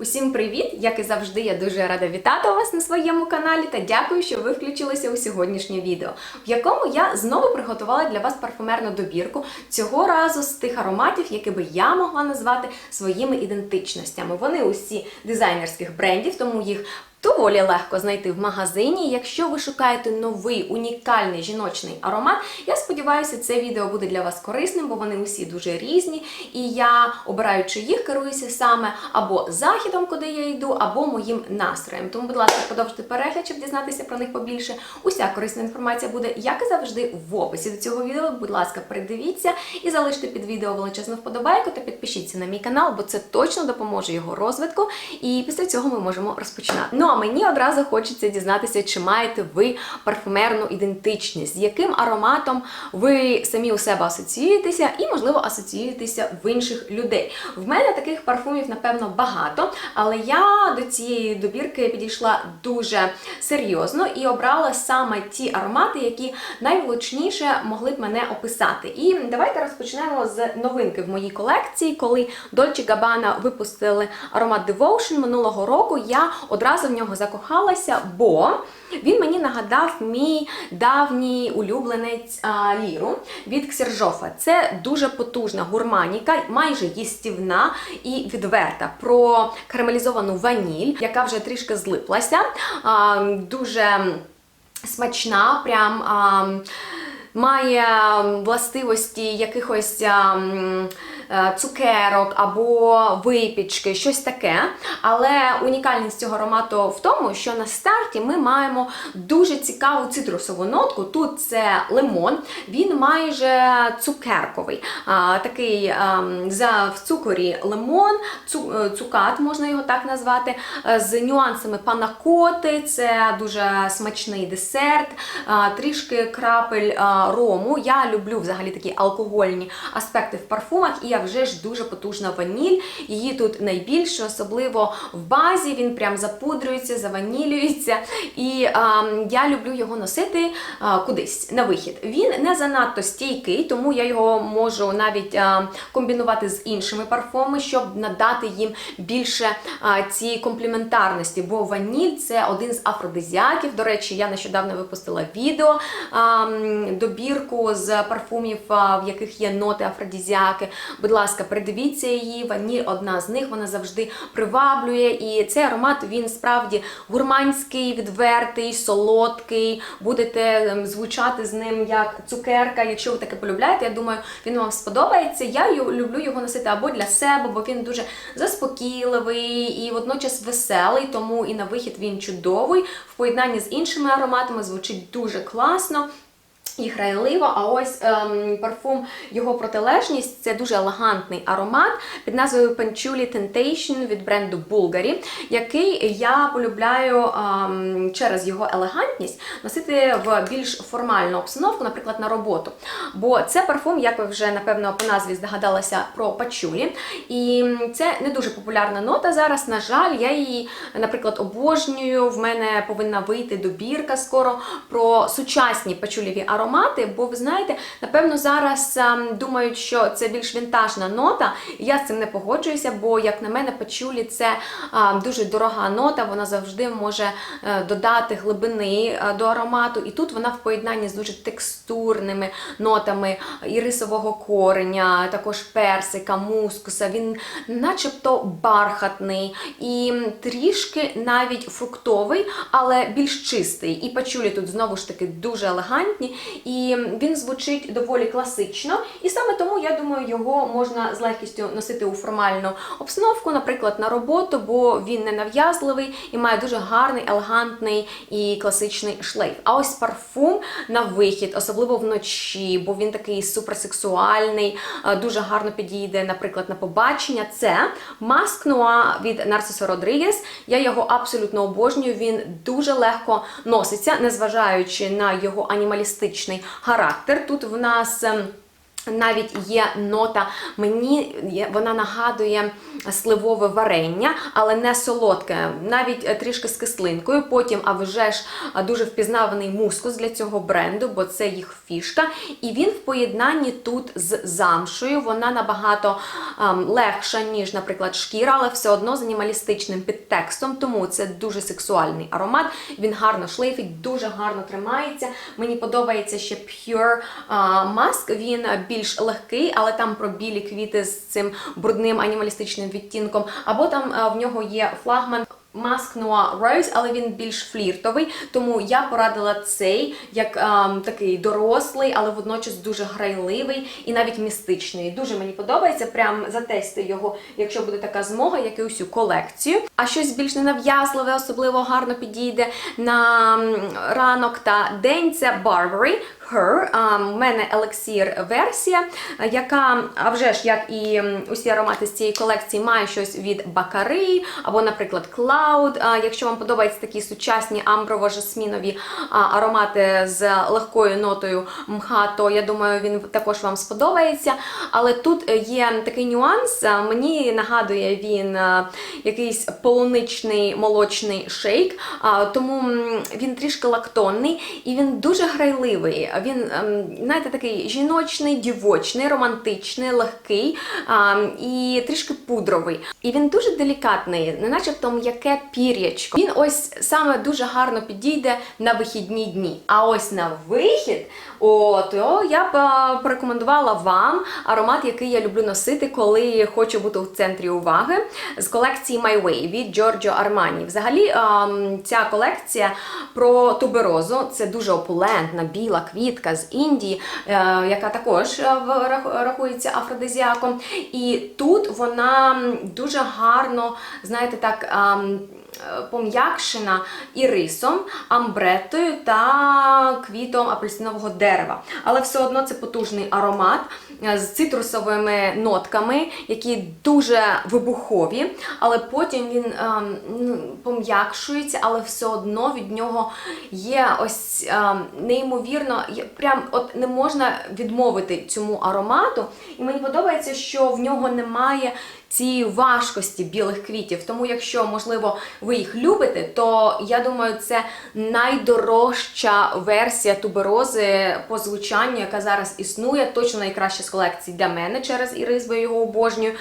Усім привіт! Як і завжди, я дуже рада вітати вас на своєму каналі та дякую, що ви включилися у сьогоднішнє відео, в якому я знову приготувала для вас парфумерну добірку цього разу з тих ароматів, які би я могла назвати своїми ідентичностями. Вони усі дизайнерських брендів, тому їх Доволі легко знайти в магазині. Якщо ви шукаєте новий унікальний жіночний аромат, я сподіваюся, це відео буде для вас корисним, бо вони усі дуже різні. І я, обираючи їх, керуюся саме або західом, куди я йду, або моїм настроєм. Тому, будь ласка, продовжуйте перегляд, щоб дізнатися про них побільше. Уся корисна інформація буде, як і завжди, в описі до цього відео. Будь ласка, придивіться і залиште під відео величезну вподобайку та підпишіться на мій канал, бо це точно допоможе його розвитку. І після цього ми можемо розпочинати. Ну мені одразу хочеться дізнатися, чи маєте ви парфумерну ідентичність, з яким ароматом ви самі у себе асоціюєтеся і, можливо, асоціюєтеся в інших людей. В мене таких парфумів, напевно, багато, але я до цієї добірки підійшла дуже серйозно і обрала саме ті аромати, які найвлучніше могли б мене описати. І давайте розпочнемо з новинки в моїй колекції, коли Dolce Gabbana випустили аромат Devotion минулого року. Я одразу в нього закохалася, бо він мені нагадав мій давній улюбленець а, ліру від Ксержофа. Це дуже потужна гурманіка, майже їстівна і відверта про карамелізовану ваніль, яка вже трішки злиплася. А, дуже смачна, прям. А, Має властивості якихось а, цукерок або випічки, щось таке. Але унікальність цього аромату в тому, що на старті ми маємо дуже цікаву цитрусову нотку. Тут це лимон, він майже цукерковий. Такий за в цукорі лимон, е, цукат, можна його так назвати, е, з нюансами панакоти. Це дуже смачний десерт, трішки крапель рому. Я люблю взагалі такі алкогольні аспекти в парфумах, і я вже ж дуже потужна ваніль. Її тут найбільше, особливо в базі. Він прям запудрюється, заванілюється. І а, я люблю його носити а, кудись на вихід. Він не занадто стійкий, тому я його можу навіть а, комбінувати з іншими парфумами, щоб надати їм більше а, цієї комплементарності. Бо ваніль це один з афродизіаків. До речі, я нещодавно випустила відео а, добірку з парфумів, а, в яких є ноти афродизіаки. Будь ласка, придивіться її. Ваніль одна з них, вона завжди приваблює. І цей аромат він справді гурманський, відвертий, солодкий. Будете ем, звучати з ним як цукерка. Якщо ви таке полюбляєте, я думаю, він вам сподобається. Я люблю його носити або для себе, бо він дуже заспокійливий і водночас веселий, тому і на вихід він чудовий. В поєднанні з іншими ароматами звучить дуже класно. І грайливо, а ось ем, парфум його протилежність це дуже елегантний аромат під назвою Patchouli Temptation від бренду Bulgari, який я полюбляю ем, через його елегантність носити в більш формальну обстановку, наприклад, на роботу. Бо це парфум, як ви вже напевно по назві здогадалися про пачулі. І це не дуже популярна нота зараз. На жаль, я її, наприклад, обожнюю. В мене повинна вийти добірка скоро про сучасні пачулєві аромати. Бо ви знаєте, напевно, зараз ем, думають, що це більш вінтажна нота. Я з цим не погоджуюся, бо, як на мене, пачулі це ем, дуже дорога нота, вона завжди може е, додати глибини е, до аромату. І тут вона в поєднанні з дуже текстурними нотами ірисового кореня, також персика, мускуса. Він начебто бархатний і трішки навіть фруктовий, але більш чистий. І пачулі тут знову ж таки дуже елегантні, і він звучить доволі класично. І саме тому я думаю, його можна з легкістю носити у формальну обстановку, наприклад, на роботу, бо він не нав'язливий і має дуже гарний, елегантний і класичний шлейф. А ось парфум на вихід, особливо вночі, бо він такий суперсексуальний, е, дуже гарно підійде, наприклад, на побачення. Це Маск Нуа від Нарцисо Родрігес. Я його абсолютно обожнюю. Він дуже легко носиться, незважаючи на його анімалістичний характер. Тут в нас. ем, навіть є нота, мені вона нагадує сливове варення, але не солодке, навіть е, трішки з кислинкою. Потім, а вже ж дуже впізнаваний мускус для цього бренду, бо це їх фішка. І він в поєднанні тут з замшою. Вона набагато ем, легша, ніж, наприклад, шкіра, але все одно з анімалістичним підтекстом, тому це дуже сексуальний аромат. Він гарно шлейфить, дуже гарно тримається. Мені подобається ще Pure Mask. Він більш легкий, але там про білі квіти з цим брудним анімалістичним відтінком. Або там в нього є флагман. Mask Noir Rose, але він більш фліртовий, тому я порадила цей як ем, такий дорослий, але водночас дуже грайливий і навіть містичний. Дуже мені подобається. Прям затести його, якщо буде така змога, як і усю колекцію. А щось більш ненав'язливе, особливо гарно підійде на ранок та день. Це Burberry Her. А, У мене елексір версія, яка, а вже ж, як і усі аромати з цієї колекції, має щось від Бакари або, наприклад, Cloud. А, Якщо вам подобаються такі сучасні амброво-жасмінові аромати з легкою нотою мха, то я думаю, він також вам сподобається. Але тут є такий нюанс. а, Мені нагадує він а, якийсь полуничний молочний шейк, тому він трішки лактонний і він дуже грайливий. Він, ем, знаєте, такий жіночний, дівочний, романтичний, легкий і трішки пудровий. І він дуже делікатний, не начебто м'яке пір'ячко. Він ось саме дуже гарно підійде на вихідні дні. А ось на вихід, о, то я б порекомендувала вам аромат, який я люблю носити, коли хочу бути в центрі уваги з колекції My Way від Giorgio Armani. Взагалі, ем, ця колекція про туберозу це дуже опулентна біла квітка з Індії, е, яка також е, рахується афродизіаком. І тут вона дуже гарно, знаєте, так. Е, Пом'якшена ірисом, амбретою та квітом апельсинового дерева. Але все одно це потужний аромат е, з цитрусовими нотками, які дуже вибухові, але потім він ем, ну, пом'якшується, але все одно від нього є ось ем, неймовірно, прям от не можна відмовити цьому аромату. І мені подобається, що в нього немає цієї важкості білих квітів. Тому, якщо, можливо, ви їх любите, то я думаю, це найдорожча версія туберози по звучанню, яка зараз існує. Точно найкраща з колекції для мене через ірис, бо його обожнюю.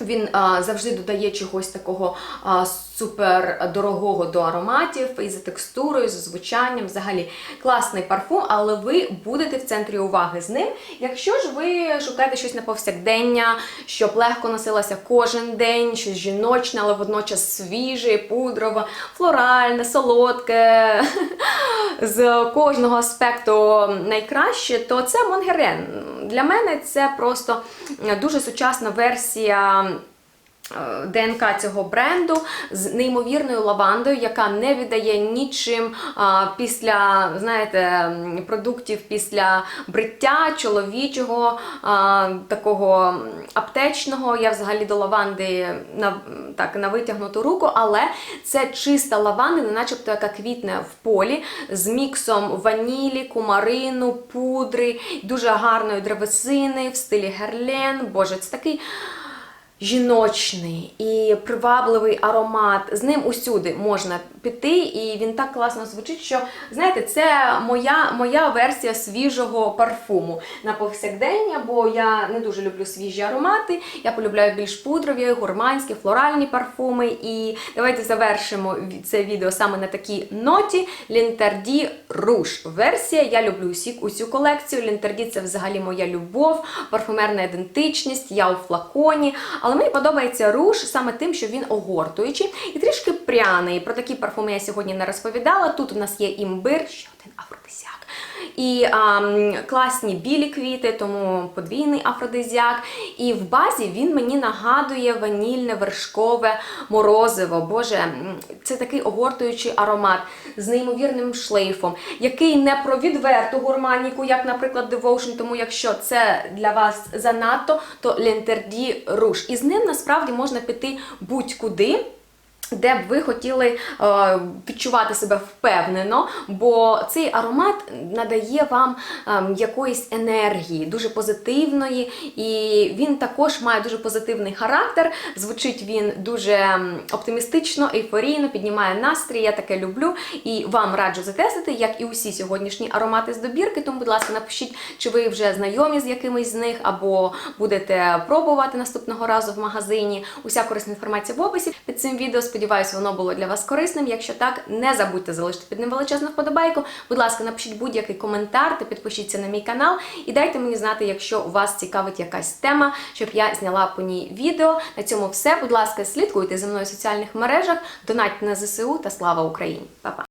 Він а, завжди додає чогось такого а, супер дорогого до ароматів і за текстурою, і за звучанням. Взагалі класний парфум, але ви будете в центрі уваги з ним. Якщо ж ви шукаєте щось на повсякдення, щоб легко носилося кожен день, щось жіночне, але водночас свіже, пудрове, флоральне, солодке, з кожного аспекту найкраще, то це Монгерен. Для мене це просто дуже сучасна версія. Е, ДНК цього бренду з неймовірною лавандою, яка не віддає нічим а, після, знаєте, продуктів після бриття чоловічого, а, такого аптечного. Я взагалі до лаванди на, так, на витягнуту руку, але це чиста лаванда, начебто яка квітне в полі з міксом ванілі, кумарину, пудри, дуже гарної древесини в стилі герлен. Боже, це такий жіночний і привабливий аромат. З ним усюди можна піти, і він так класно звучить, що знаєте, це моя, моя версія свіжого парфуму на повсякдення, бо я не дуже люблю свіжі аромати. Я полюбляю більш пудрові, гурманські, флоральні парфуми. І давайте завершимо це відео саме на такій ноті. Лінтарді Руш версія. Я люблю усі, усю колекцію. Лінтарді це взагалі моя любов, парфумерна ідентичність, я у флаконі. Але мені подобається руш саме тим, що він огортуючий і трішки пряний. Про такі парфуми я сьогодні не розповідала. Тут у нас є імбир, ще один афродизіак. І ам, класні білі квіти, тому подвійний афродизіак. І в базі він мені нагадує ванільне вершкове морозиво. Боже, це такий огортуючий аромат з неймовірним шлейфом, який не про відверту гурманіку, як, наприклад, Devotion, тому якщо це для вас занадто, то Lenterdi Rouge. І з ним насправді можна піти будь-куди. Де б ви хотіли е, відчувати себе впевнено, бо цей аромат надає вам ем, якоїсь енергії, дуже позитивної, і він також має дуже позитивний характер. Звучить він дуже ем, оптимістично, ейфорійно, піднімає настрій. Я таке люблю. І вам раджу затестити, як і усі сьогоднішні аромати з добірки. Тому, будь ласка, напишіть, чи ви вже знайомі з якимись з них, або будете пробувати наступного разу в магазині. Уся корисна інформація в описі під цим відео. Сподіваюсь, воно було для вас корисним. Якщо так, не забудьте залишити під ним величезну вподобайку. Будь ласка, напишіть будь-який коментар та підпишіться на мій канал і дайте мені знати, якщо вас цікавить якась тема, щоб я зняла по ній відео. На цьому все. Будь ласка, слідкуйте за мною в соціальних мережах, донатьте на ЗСУ та слава Україні! Па-па!